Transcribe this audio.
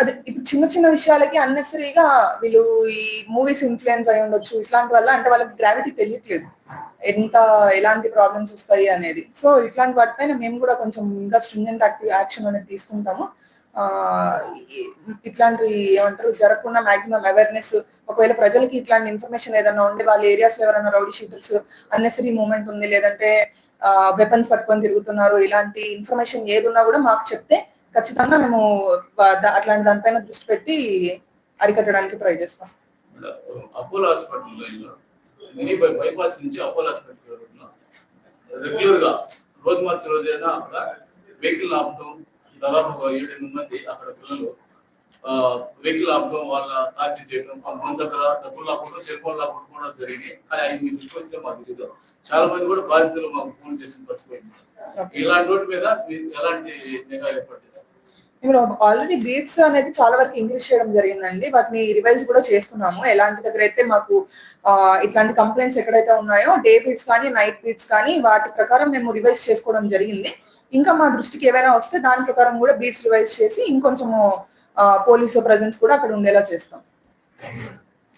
అది ఇప్పుడు చిన్న చిన్న విషయాలకి అన్నెసరీగా వీళ్ళు ఈ మూవీస్ ఇన్ఫ్లుయెన్స్ అయి ఉండొచ్చు. ఇట్లాంటి వల్ల అంటే వాళ్ళకి గ్రావిటీ తెలియట్లేదు. ఎంత ఎలాంటి ప్రాబ్లమ్స్ వస్తాయి అనేది. సో ఇట్లాంటి వాటిపైన మేము కూడా కొంచెం ఇంకా స్ట్రింజెంట్ యాక్టివ్ యాక్షన్ అనేది తీసుకుంటాము. ఇట్లాంటి ఏమంటారు జరగకుండా మాక్సిమం అవేర్నెస్ ఒకవేళ ప్రజలకి ఇట్లాంటి ఇన్ఫర్మేషన్ ఏదైనా ఉండి వాళ్ళ ఏరియాస్లో ఎవరైనా రౌడీ షీటర్స్ అన్నెసరీ మూమెంట్ ఉంది లేదంటే వెపన్స్ పట్టుకొని తిరుగుతున్నారు ఇలాంటి ఇన్ఫర్మేషన్ ఏదున్నా కూడా మాకు చెప్తే ఖచ్చితంగా మేము అట్లాంటి దానిపైన దృష్టి పెట్టి అరికట్టడానికి ట్రై చేస్తాం. అపోలో హాస్పిటల్ మినీ బైపాస్ నుంచి అపోలో హాస్పిటల్ రెగ్యులర్గా రోజు మార్చి రోజైనా అక్కడ వెహికల్ ఆపడం దాదాపు ఏడెనిమిది మంది అక్కడ పిల్లలు వెహికల్ ఆపడం వాళ్ళ టార్చ్ చేయడం కొంతమంది దగ్గర డబ్బులు లాక్కోవడం సెల్ ఫోన్ కూడా జరిగింది. కానీ మీ దృష్టి వస్తే మాకు తెలియదు చాలా మంది కూడా బాధితులు మాకు ఫోన్ చేసిన పరిస్థితి ఇలాంటి వాటి మీద ఎలాంటి నిఘా ఏర్పాటు చేస్తారు? ఇప్పుడు ఆల్రెడీ బీట్స్ అనేది చాలా వరకు ఇంక్రీజ్ చేయడం జరిగిందండి. వాటిని రివైజ్ కూడా చేసుకున్నాము. ఎలాంటి దగ్గర అయితే మాకు ఇట్లాంటి కంప్లైంట్స్ ఎక్కడైతే ఉన్నాయో డే బీట్స్ కానీ నైట్ బీట్స్ కానీ వాటి ప్రకారం మేము రివైజ్ చేసుకోవడం జరిగింది. ఇంకా మా దృష్టికి ఏవైనా వస్తే దాని ప్రకారం కూడా బీట్స్ రివైజ్ చేసి ఇంకొంచెము పోలీసు ప్రజెన్స్ కూడా అక్కడ ఉండేలా చేస్తాం.